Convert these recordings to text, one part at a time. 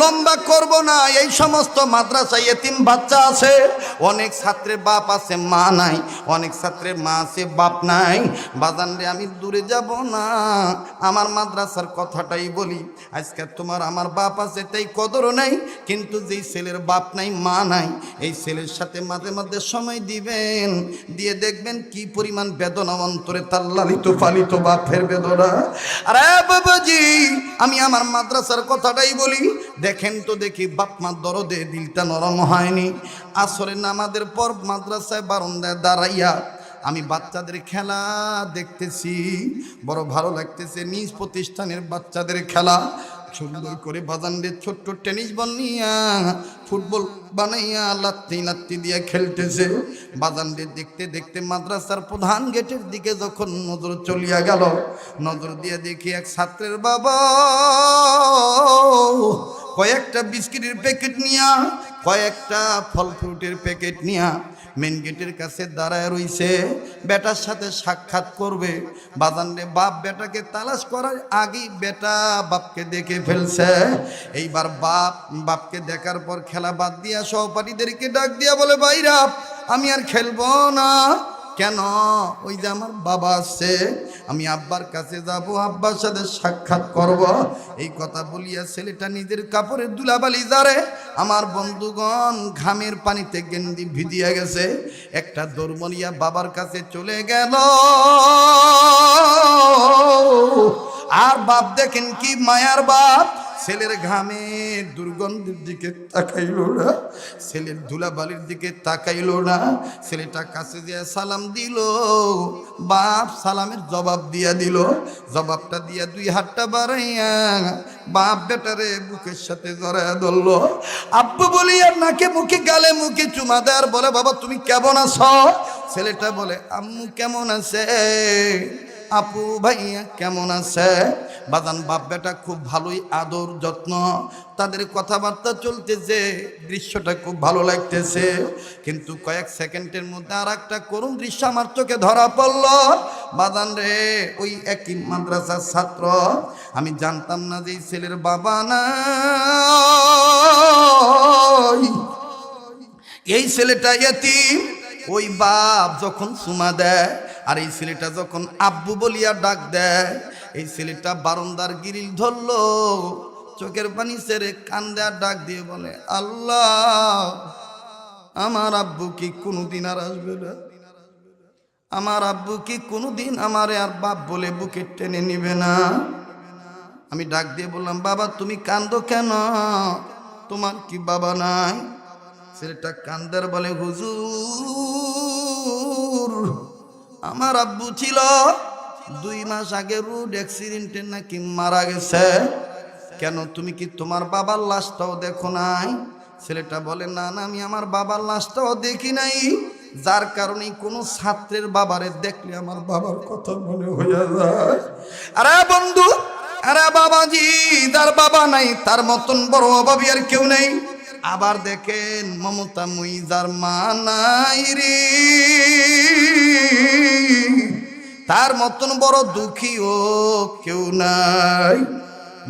লম্বা করব না। এই সমস্ত মাদ্রাসায় এতিম বাচ্চা আছে। অনেক ছাত্রের বাপ আছে, মা নাই। অনেক ছাত্রের মা আছে, বাপ নাই। বাজান রে, আমি দূরে যাব না। আমার মাদ্রাসার কথাটাই বলি, আজকে তোমার আমার বাপ আছে, তাই কদরও নাই। কিন্তু যেই ছেলের বাপ নাই, মা নাই, এই ছেলের সাথে মাঝে মাঝে সময় দিবেন। দিয়ে দেখবেন কি পরিমাণ বেদনা, অন্তরে তার লালিত পালিত বাপের বেদনা। আরে বাবাজি, আমি আমার মাদ্রাসার কথাটাই বলি দেখেন তো দেখি বাপ মা দরদে দিলটা নরম হয়নি। আসরে নামাদের পর মাদ্রাসায় বারান্দায় দাঁড়াইয়া আমি বাচ্চাদের খেলা দেখতেছি। বড় ভালো লাগতেছে নিজ প্রতিষ্ঠানের বাচ্চাদের খেলা। সুন্দর করে বাজানদের ছোট্ট টেনিস বল নিয়া ফুটবল বানাইয়া, লাত্তি লাত্তি দিয়ে খেলতেছে। বাজানদের দেখতে দেখতে মাদ্রাসার প্রধান গেটের দিকে যখন নজর চলিয়া গেল, নজর দিয়ে দেখি এক ছাত্রের বাবা কয়েকটা বিস্কিটের প্যাকেট নিয়া, কয়েকটা ফল ফ্রুটের প্যাকেট নিয়া মেন গেটের কাছে দাঁড়ায় রইছে। বেটার সাথে সাক্ষাৎ করবে। বাজানরে বাপ বেটাকে তালাশ করার আগেই বেটা বাপকে দেখে ফেলছে। এইবার বাপ, বাপকে দেখার পর খেলা বাদ দিয়া সহপাঠীদেরকে ডাক দিয়া বলে বাইরা আমি আর খেলব না। কেন? ওই যে আমার বাবা আছে আমি আব্বার কাছে যাব, আব্বার সাথে সাক্ষাৎ করব। এই কথা বলিয়া ছেলেটা নিজের কাপড়ের দুলাবালি জারে আমার বন্ধুগণ ঘামের পানিতে গেন্দি ভিজিয়া গেছে। একটা দৌড়মনিয়া বাবার কাছে চলে গেল। আর বাপ দেখেন কি মায়ার বাপ ছেলের ঘামে দুর্গন্ধের দিকে তাকাইল না, ছেলের ধুলাবালির দিকে তাকাইল না। ছেলেটা কাছে দিয়ে সালাম দিল, বাপ সালামের জবাব দিয়া দিল। জবাবটা দিয়া দুই হাতটা বাড়াইয়া বাপ বেটারে বুকের সাথে জড়াইয়া ধরল। আব্বু বলি আর নাকে মুখে, গালে মুখে চুমা দেয়। আর বলে, বাবা, তুমি কেমন আছো? ছেলেটা বলে, আম্মু কেমন আছে? আপু ভাইয়া, কেমন আছে? বাজান বাপ বেটা খুব ভালোই আদর যত্ন। তাদের কথাবার্তা চলতেছে, দৃশ্যটা খুব ভালো লাগতেছে। কিন্তু কয়েক সেকেন্ডের মধ্যে আর একটা করুণ দৃশ্য আমার চোখে ধরা পড়ল। বাজান রে, ওই একই মাদ্রাসার ছাত্র। আমি জানতাম না যে ছেলের বাবা না এই ছেলেটা এতিম। ওই বাপ যখন সুমা দেয় আর এই ছেলেটা যখন আব্বু বলিয়া ডাক দেয়, এই ছেলেটা বারন্দার গিরিল ধরলো, চোখের পানি ছেড়ে কান্দে আর ডাক দিয়ে বলে, আল্লাহ, আমার আব্বু কি কোনোদিন আর আসবে না? আমার আব্বু কি কোনোদিন আমারে আর বাপ বলে বুকে টেনে নিবে না? আমি ডাক দিয়ে বললাম, বাবা, তুমি কান্দো কেন? তোমার কি বাবা নাই? ছেলেটা কান্দার বলে, হুজুর আমার আব্বু ছিল। দুই মাস আগে রোড অ্যাক্সিডেন্টে নাকি মারা গেছে। কেন, তুমি কি তোমার বাবার লাশটাও দেখো নাই? ছেলেটা বলে, না না, আমি আমার বাবার লাশটাও দেখি নাই। যার কারণে কোনো ছাত্রের বাবারে দেখলে আমার বাবার কথা মনে হয়ে যায়। আরে বন্ধু, আরে বাবাজি, যার বাবা নাই, তার মতন বড় অভাবী আর কেউ নেই। আবার দেখেন মমতা মুইজার মা নাই রে। তার মতন বড় দুঃখীও কেউ নাই।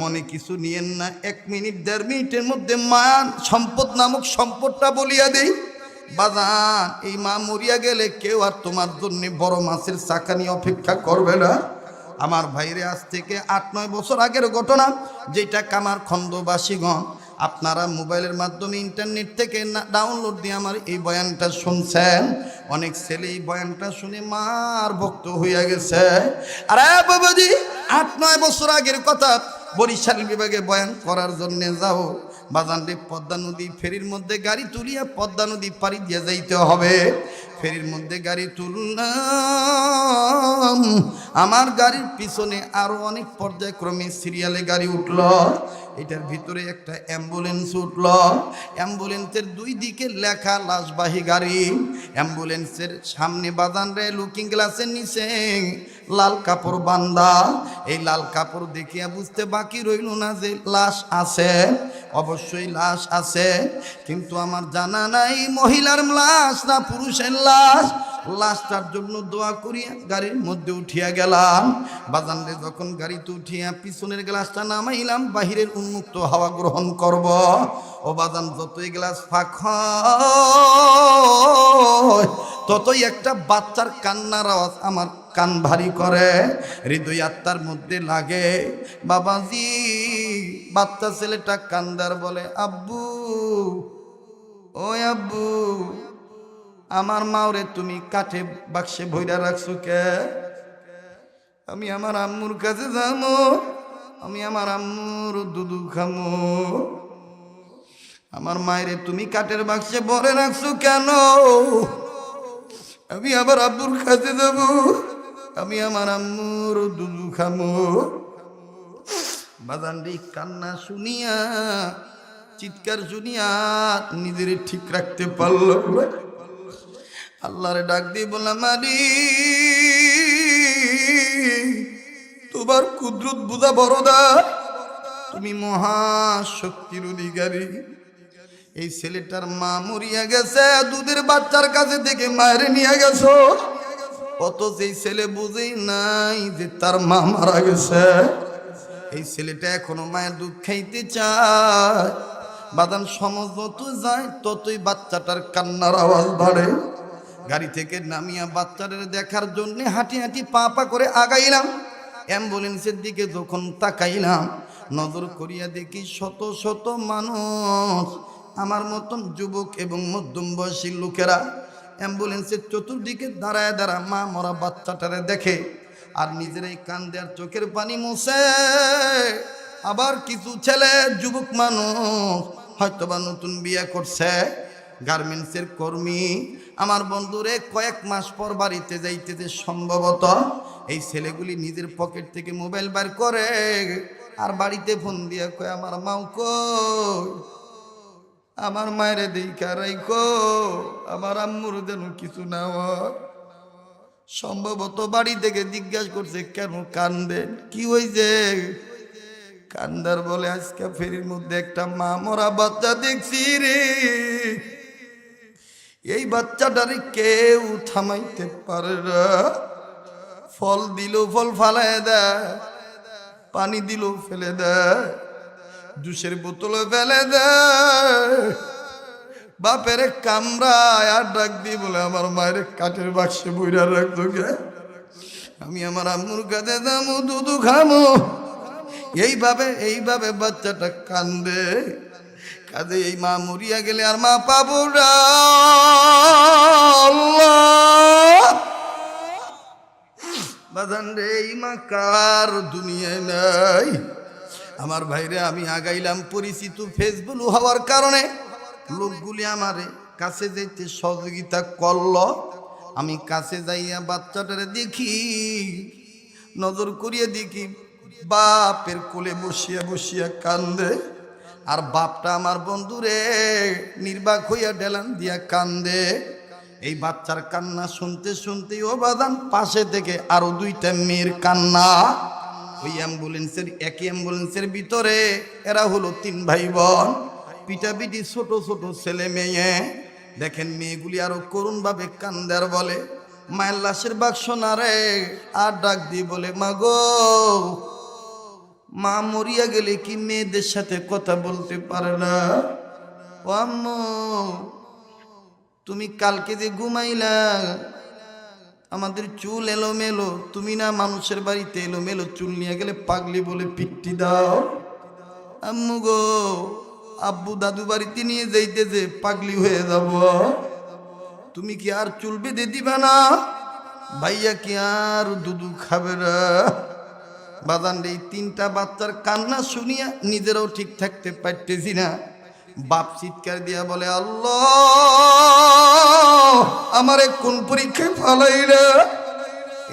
মনে কিছু নিয়েন না, এক মিনিট, দেড় মিনিটের মধ্যে মা সম্পদ নামক সম্পদটা বলিয়া দেই। বাজান, এই মা মরিয়া গেলে কেউ আর তোমার জন্য বড় মাছের চাকা নিয়ে অপেক্ষা করবে না। আমার ভাইরে আজ থেকে আট, নয় বছর আগের ঘটনা, যেটা কামার খন্দবাসীগণ আপনারা মোবাইলের মাধ্যমে ইন্টারনেট থেকে ডাউনলোড দিয়ে আমার এই বয়ানটা শুনছেন। অনেক ছেলে এই বয়ানটা শুনে মার ভক্ত হইয়া গেছে। আরে বাবাজি, আট, নয় বছর আগের কথা বরিশাল বিভাগে বয়ান করার জন্য যাও। বাজানরে পদ্মা নদী ফেরির মধ্যে গাড়ি তুলিয়া পদ্মা নদী পাড়ি দিয়ে যাইতে হবে। ফেরির মধ্যে গাড়ি তুললাম। আমার গাড়ির পিছনে আরও অনেক পর্যায়ক্রমে সিরিয়ালে গাড়ি উঠল। এটার ভিতরে একটা অ্যাম্বুলেন্স উঠল। অ্যাম্বুলেন্সের দুই দিকে লেখা লাশবাহী গাড়ি। অ্যাম্বুলেন্সের সামনে বাজান রে লুকিং গ্লাসের নিচে লাল কাপড় বান্দা। এই লাল কাপড় দেখিয়া বুঝতে বাকি রইল না যে লাশ আছে। অবশ্যই লাশ আছে। কিন্তু আমার জানা নাই মহিলার লাশ না পুরুষের লাশ। লাশটার জন্য দোয়া করিয়া গাড়ির মধ্যে উঠিয়া গেলাম। বাজানরে যখন গাড়িতে উঠিয়া পিছনের গ্লাসটা নামাইলাম, বাহিরের উন্মুক্ত হাওয়া গ্রহণ করব। ও বাজান, যতই গ্লাস ফাঁক ততই একটা বাচ্চার কান্নার আওয়াজ আমার কান ভারী করে, হৃদয় আত্মার মধ্যে লাগে। বাবাজি, বাচ্চা ছেলেটা কান্দার বলে, আব্বু ও আব্বু, আমার মাওরে তুমি কাঠে বাক্সে ভইরা রাখছো কে? আমি আমার আম্মুর কাছে যাব আমি আমার আম্মুর দুধু খামো। আমার মায়েরে তুমি কাঠের বাক্সে ভরে রাখছো কেন? আমি আবার আব্বুর কাছে যাব। আমি আমার আম্মুর দুধু খামো। বাজানরি কান্না শুনিয়া, চিৎকার শুনিয়া নিজের ঠিক রাখতে পারল। আল্লাহরে ডাক দিয়ে বললাম মারি তোমার কুদরত বুঝা বড়দা তুমি মহাশক্তির অধিকারী। এই ছেলেটার মা মরিয়া গেছে, দুধের বাচ্চার কাছে থেকে মায়ের নিয়ে গেছো। অত সেই ছেলে বুঝেই নাই যে তার মা মারা গেছে। এই ছেলেটা এখনও মায়ের দুধ খাইতে চায়। বাদান সমাজ যত যায়, ততই বাচ্চাটার কান্নার আওয়াজ বাড়ে। গাড়ি থেকে নামিয়া বাচ্চাদের দেখার জন্য হাঁটি হাঁটি পা পা করে আগাইলাম। অ্যাম্বুলেন্সের দিকে যখন তাকাইলাম, নজর করিয়া দেখি শত শত মানুষ। আমার মতন যুবক এবং মধ্যম বয়সী লোকেরা অ্যাম্বুলেন্সের চতুর্দিকে দাঁড়ায় দাঁড়া মা মরা বাচ্চাটারে দেখে আর নিজের এই কান্দে আর চোখের পানি মুছে। আবার কিছু ছেলে, যুবক মানুষ হয়তোবা নতুন বিয়ে করছে। গার্মেন্টসের কর্মী। আমার বন্ধুরে কয়েক মাস পর বাড়িতে যাইতে যে সম্ভবত। এই ছেলেগুলি নিজের পকেট থেকে মোবাইল বার করে। আর বাড়িতে ফোন দিয়ে কয়, আমার মাও কই? আমার মায়ের দেখা রাইখো, আমার আম্মুর যেন কিছু না হয়। সম্ভবত বাড়ি থেকে জিজ্ঞাসা করছে, কেন কান্দেন? কি হয়েছে কান্দার বলে, আজকে ফেরির মধ্যে একটা মা মরা বাচ্চা দেখছি রে। এই বাচ্চাটারে কেউ থামাইতে পারে না। ফল দিল ফল ফালায় দেয়, পানি দিল ফেলে দেয়। জুসের বোতলে ফেলে দেয় বাপের কামড়ায় আর ডাক দিয়ে বলে আমার মায়ের কাঠের বাক্সে বইরা রাখতো গে আমি আমার আম্মুর কাছে দামু দুধু খামো এইভাবে এইভাবে বাচ্চাটা কান্দে। কাঁদে এই মা মরিয়া গেলে আর মা পাবো না। আল্লাহ! বাজান রে, এই মা কার দুনিয়ায় নাই? আমার ভাইরে আমি আগাইলাম পরিচিত ফেসবুক হওয়ার কারণে। লোকগুলি আমারে কাছে যাইতে সহযোগিতা করল। আমি কাছে যাইয়া বাচ্চাটারে দেখি, নজর করিয়ে দেখি বাপের কোলে বসিয়া বসিয়া কান্দে। আর বাপটা আমার বন্ধুরে নির্বাক হইয়া ডেলান দিয়া কান্দে। এই বাচ্চার কান্না শুনতে শুনতে ও বাদান পাশে থেকে আরও দুইটা মেয়ের কান্না। ওই অ্যাম্বুলেন্সের, একই অ্যাম্বুলেন্সের ভিতরে এরা হলো তিন ভাই বোন পিটাপিটি ছোট ছোট ছেলে মেয়ে। দেখেন মেয়েগুলি আরও করুণ ভাবে কান্দার বলে, মায়ের লাশের বাক্স না রে, আর ডাক দিয়ে বলে, মা গো, মা মরিয়া গেলে কি মেয়েদের সাথে কথা বলতে পারে না? ও আম্মু, তুমি কালকে যে ঘুমাইলা আমাদের চুল এলোমেলো, তুমি না মানুষের বাড়িতে এলোমেলো, চুল নিয়ে গেলে পাগলি বলে পিট্টি দাও। আম্মু গো, আব্বু দাদু বাড়িতে নিয়ে যাইতে যে পাগলি হয়ে যাব। তুমি কি আর চুল বেঁধে দিবে না? ভাইয়া কি আর দুধু খাবে না? বাদান এই তিনটা বাচ্চার কান্না শুনিয়া নিজেরাও ঠিক থাকতে পারতেছি না। বাপ চিৎকার দিয়া বলে, আল্লাহ! আমারে কোন পরীক্ষায় ফালাই রে?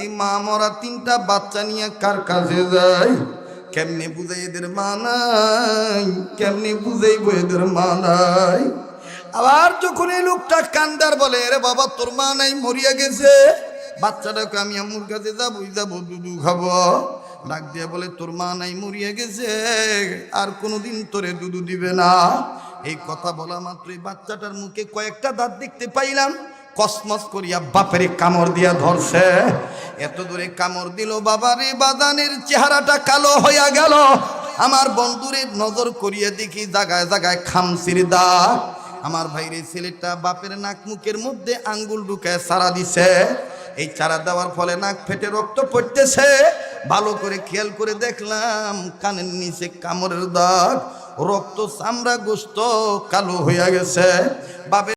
এই মা মরা তিনটা বাচ্চা নিয়ে কার কাছে যায়? কেমনে বুঝাই এদের মা নাই? কেমনে বুঝাইব এদের মা নাই? আবার যখন এই লোকটা কান্দার বলে রে বাবা, তোর মা নাই, মরিয়া গেছে। বাচ্চাটাকে আমি আমার কাছে যাব যাব, দুধু খাব। ডাক দিয়া বলে, তোর মা নাই, মরিয়া গেছে। আর কোনোদিন তোরে দুধু দিবে না। এই কথা বলা মাত্রই বাচ্চাটার মুখে কয়েকটা দাঁত দেখতে পাইলাম। কসমস করিয়া বাপের কামড় দিয়া ধরছে। এত দূরে কামড় দিল বাবারে, বাদানের চেহারাটা কালো হইয়া গেল। আমার বন্ধুরে নজর করিয়া দেখি জাগায় জাগায় খামসির দাগ। আমার ভাইরে ছেলেটা বাপের নাক মুখের মধ্যে আঙ্গুল ঢুকায় সারা দিছে। এই চারা দেওয়ার ফলে নাক ফেটে রক্ত পড়তেছে। ভালো করে খেয়াল করে দেখলাম কানের নিচে কামড়ের দাগ। রক্ত চামড়া গোস্ত কালো হইয়া গেছে। বাপের